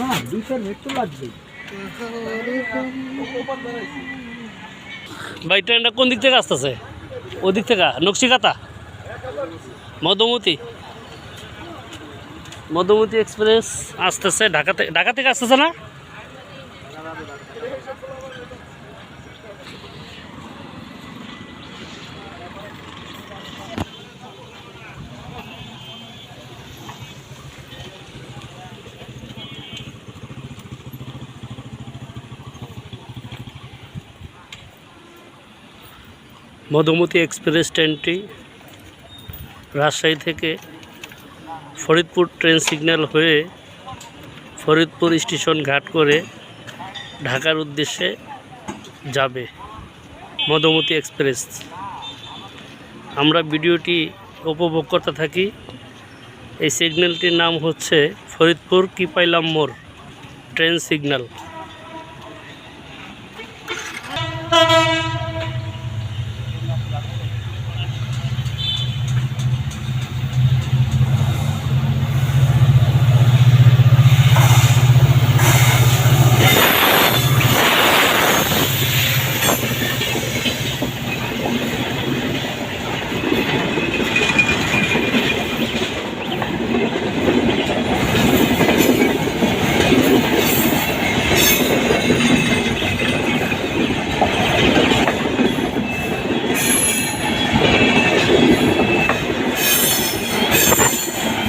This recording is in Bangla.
না দুই চার তো লাগবে। ভাই, ট্রেনটা কোন দিক থেকে আসতেছে? ওদিক থেকে, নকশিকাতা? মধুমতি? মধুমতি এক্সপ্রেস আসতেছে, ঢাকা থেকে ঢাকা থেকে আসতেছে না? মধুমতি এক্সপ্রেস ট্রেনটি রাজশাহী থেকে ফরিদপুর ট্রেন সিগন্যাল হয়ে ফরিদপুর স্টেশন ঘাট করে ঢাকার উদ্দেশ্যে যাবে মধুমতি এক্সপ্রেস। আমরা ভিডিওটি উপভোগ করতে থাকি। এই সিগন্যালটির নাম হচ্ছে ফরিদপুর কিপাইলাম ট্রেন সিগন্যাল। Thank you.